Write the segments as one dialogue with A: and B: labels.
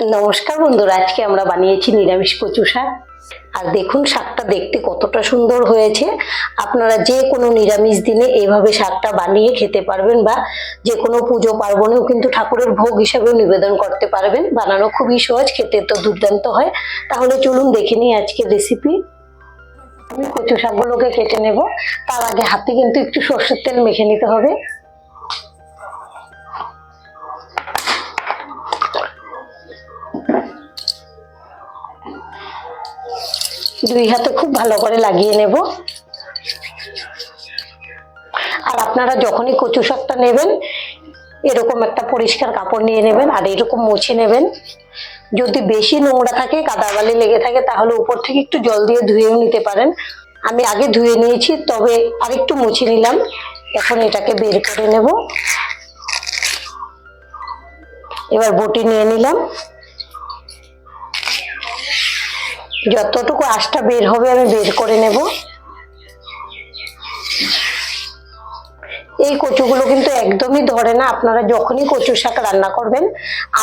A: নমস্কার বন্ধুরা, আজকে আমরা বানিয়েছি নিরামিষ কচু শাক। আর দেখুন, শাকটা দেখতে কতটা সুন্দর হয়েছে। আপনারা যে কোনো নিরামিষ দিনে এইভাবে শাকটা বানিয়ে খেতে পারবেন বা যে কোনো পুজো পার্বণেও কিন্তু ঠাকুরের ভোগ হিসাবেও নিবেদন করতে পারবেন। বানানো খুবই সহজ, খেতে তো দুর্দান্ত হয়। তাহলে চলুন দেখে নিই আজকের রেসিপি আমি কচু শাকগুলোকে কেটে নেব। তার আগে হাতে কিন্তু একটু সর্ষের তেল মেখে নিতে হবে। দুই হাতে খুব ভালো করে লাগিয়ে নেব। আর আপনারা যখনই কচু শাকটা নেবেন, এরকম একটা পরিষ্কার কাপড় নিয়ে নেবেন আর এরকম মুছে নেবেন। যদি বেশি নোংরা থাকে কাদাবালি লেগে থাকে, তাহলে উপর থেকে একটু জল দিয়ে ধুয়েও নিতে পারেন। আমি আগে ধুয়ে নিয়েছি, তবে আরেকটু মুছে নিলাম। এখন এটাকে বের করে নেব। এবার বটি নিয়ে নিলাম। যতটুকু আঁশটা বের হবে আমি বের করে নেব। এই কচুগুলো কিন্তু একদমই ধরে না, আপনারা যখনই কচু শাক রান্না করবেন,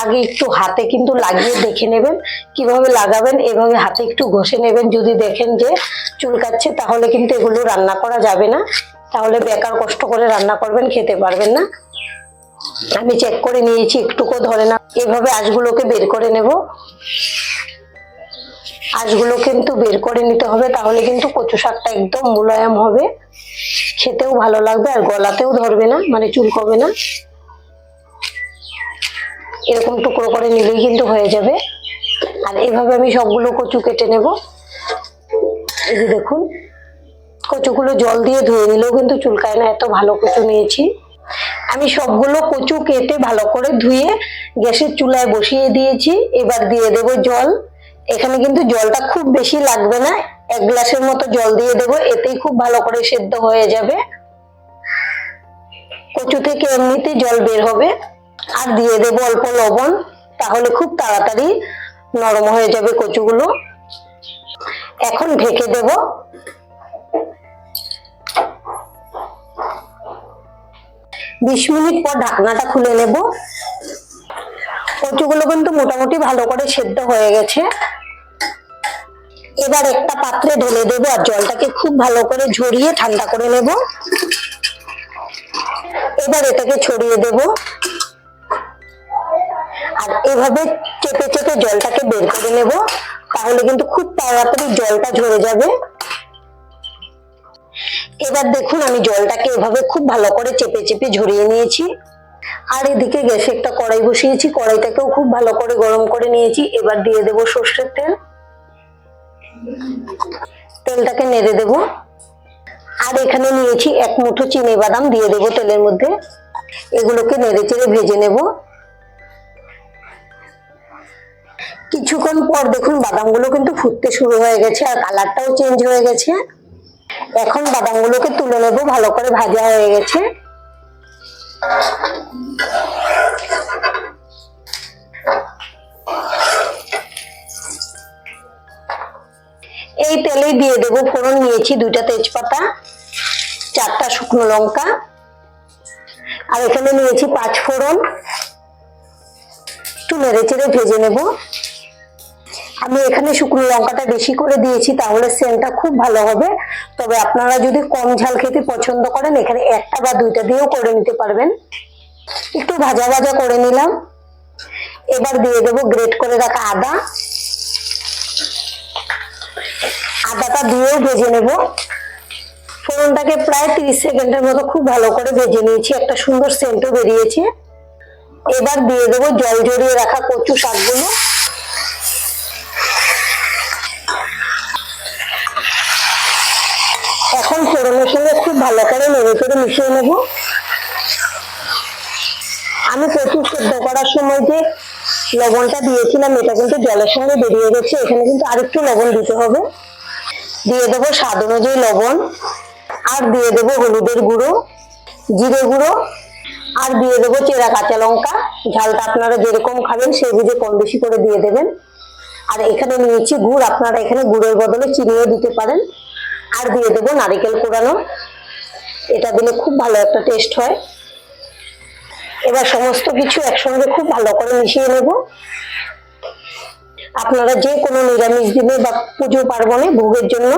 A: আগে একটু হাতে কিন্তু লাগিয়ে দেখে নেবেন, কীভাবে লাগাবেন, এভাবে হাতে একটু ঘষে নেবেন। যদি দেখেন যে চুলকাচ্ছে, তাহলে কিন্তু এগুলো রান্না করা যাবে না। তাহলে বেকার কষ্ট করে রান্না করবেন, খেতে পারবেন না। আমি চেক করে নিয়েছি, একটুকু ধরে না। এভাবে আঁশগুলোকে বের করে নেব। আঁশগুলো কিন্তু বের করে নিতে হবে, তাহলে কিন্তু কচু শাকটা একদম মোলায়েম হবে। খেতেও ভালো লাগবে আর গলাতেও ধরবে না মানে চুল চুলকবে না। এরকম টুকরো করে নিলেই কিন্তু হয়ে যাবে। আর এভাবে আমি সবগুলো কচু কেটে নেব। এই যে দেখুন, কচুগুলো জল দিয়ে ধুয়ে নিলেও কিন্তু চুলকায় না, এত ভালো কচু নিয়েছি। আমি সবগুলো কচু কেটে ভালো করে ধুয়ে গ্যাসের চুলায় বসিয়ে দিয়েছি। এবার দিয়ে দেব জল। এখানে কিন্তু জলটা খুব বেশি লাগবে না। এক গ্লাসের মতো জল দিয়ে দেব, এতেই খুব ভালো করে সেদ্ধ হয়ে যাবে। কচু থেকে এমনিতে জল বের হবে। আর দিয়ে দেব অল্প লবণ, তাহলে খুব তাড়াতাড়ি নরম হয়ে যাবে কচুগুলো। এখন ঢেকে দেব। বিশ মিনিট পর ঢাকনাটা খুলে নেব। কচুগুলো কিন্তু মোটামুটি ভালো করে সেদ্ধ হয়ে গেছে। এবার একটা পাত্রে ঢেলে দেবো আর জলটাকে খুব ভালো করে ঝরিয়ে ঠান্ডা করে নেব। এবার এটাকে ছড়িয়ে দেব। আর এভাবে চেপে চেপে জলটাকে বের করে নেব, তাহলে কিন্তু খুব তাড়াতাড়ি জলটা ঝরে যাবে। এবার দেখুন আমি জলটাকে এভাবে খুব ভালো করে চেপে চেপে ঝরিয়ে নিয়েছি। আর এদিকে গ্যাসে একটা কড়াই বসিয়েছি, কড়াইটাকেও খুব ভালো করে গরম করে নিয়েছি। এবার দিয়ে দেব সর্ষের তেল। তেলটাকে নেড়ে দেব। আর এখানে নিয়েছি এক মুঠো চিনি বাদাম, দিয়ে দেব তেলের মধ্যে। এগুলোকে নেড়ে চেড়ে ভেজে নেব। কিছুক্ষণ পর দেখুন, বাদামগুলো কিন্তু ফুটতে শুরু হয়ে গেছে আর কালারটাও চেঞ্জ হয়ে গেছে। এখন বাদামগুলোকে তুলে নেব, ভালো করে ভাজা হয়ে গেছে। এই তেলেই দিয়ে দেবো। ফোড়ন নিয়েছি দুইটা তেজপাতা, চারটা শুকনো লঙ্কা। আর এখানে নিয়েছি পাঁচ ফোড়ন। একটু নেড়ে চেড়ে ভেজে নেব। আমি এখানে শুকনো লঙ্কাটা বেশি করে দিয়েছি, তাহলে সেন্টটা খুব ভালো হবে। তবে আপনারা যদি কম ঝাল খেতে পছন্দ করেন, এখানে একটা বা দুইটা দিয়েও করে নিতে পারবেন। একটু ভাজা ভাজা করে নিলাম। এবার দিয়ে দেবো গ্রেট করে রাখা আদা। আদাটা দিয়েও ভেজে নেব। ফোড়নটাকে প্রায় তিরিশ সেকেন্ডের মতো খুব ভালো করে ভেজে নিয়েছি। একটা সুন্দর সেন্টও বেরিয়েছে। এবার দিয়ে দেবো জল জড়িয়ে রাখা কচু শাকগুলো। এখন ফোড়নের সঙ্গে খুব ভালো করে নেড়ে করে মিশিয়ে নেব। আমি কচু সেদ্ধ করার সময় যে লবণটা দিয়েছিলাম, এটা কিন্তু জলের সঙ্গে বেরিয়ে গেছে। এখানে কিন্তু আরেকটু লবণ দিতে হবে। দিয়ে দেবো স্বাদ অনুযায়ী লবণ, আর দিয়ে দেবো হলুদের গুঁড়ো, জিরে গুঁড়ো, আর দিয়ে দেবো চেরা কাঁচা লঙ্কা। ঝালটা আপনারা যেরকম খাবেন সেই বুঝে কম বেশি করে দিয়ে দেবেন। আর এখানে নিয়েছি গুড়, আপনারা এখানে গুড়ের বদলে চিনিও দিতে পারেন। আর দিয়ে দেবো নারিকেল কোড়ানো এটা দিলে খুব ভালো একটা টেস্ট হয়। এবার সমস্ত কিছু একসঙ্গে খুব ভালো করে মিশিয়ে নেব। আপনারা যে কোনো নিরামিষ দিনে বা পুজো পার্বণে ভোগের জন্য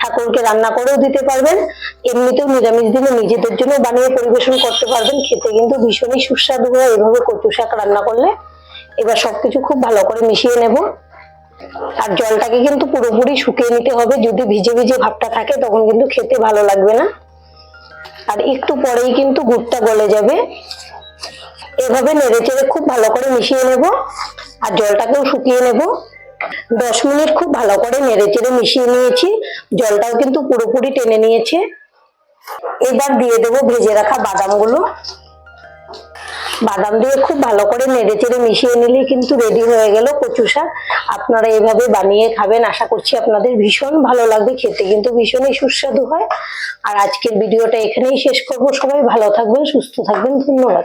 A: ঠাকুরকে রান্না করেও দিতে পারবেন। এমনিতেও নিরামিষ দিনে নিজেদের জন্য বানিয়ে পরিবেশন করতে পারবেন। খেতে কিন্তু ভীষণই সুস্বাদু হয় এভাবে কচু শাক রান্না করলে। এবার সবকিছু খুব ভালো করে মিশিয়ে নেব। আর জলটাকে কিন্তু পুরোপুরি শুকিয়ে নিতে হবে। যদি ভিজে ভিজে ভাবটা থাকে তখন কিন্তু খেতে ভালো লাগবে না। আর একটু পরেই কিন্তু গুড়টা গলে যাবে। এভাবে নেড়ে চেড়ে খুব ভালো করে মিশিয়ে নেব। আর জলটাকেও শুকিয়ে নেব। দশ মিনিট খুব ভালো করে নেড়ে চেড়ে মিশিয়ে নিয়েছি। জলটাও কিন্তু পুরোপুরি টেনে নিয়েছে। এবার দিয়ে দেবো ভেজে রাখা বাদামগুলো। বাদাম দিয়ে খুব ভালো করে নেড়ে চেড়ে মিশিয়ে নিলে কিন্তু রেডি হয়ে গেল কচু শাক। আপনারা এভাবে বানিয়ে খাবেন, আশা করছি আপনাদের ভীষণ ভালো লাগবে। খেতে কিন্তু ভীষণই সুস্বাদু হয়। আর আজকের ভিডিওটা এখানেই শেষ করব। সবাই ভালো থাকবেন, সুস্থ থাকবেন। ধন্যবাদ।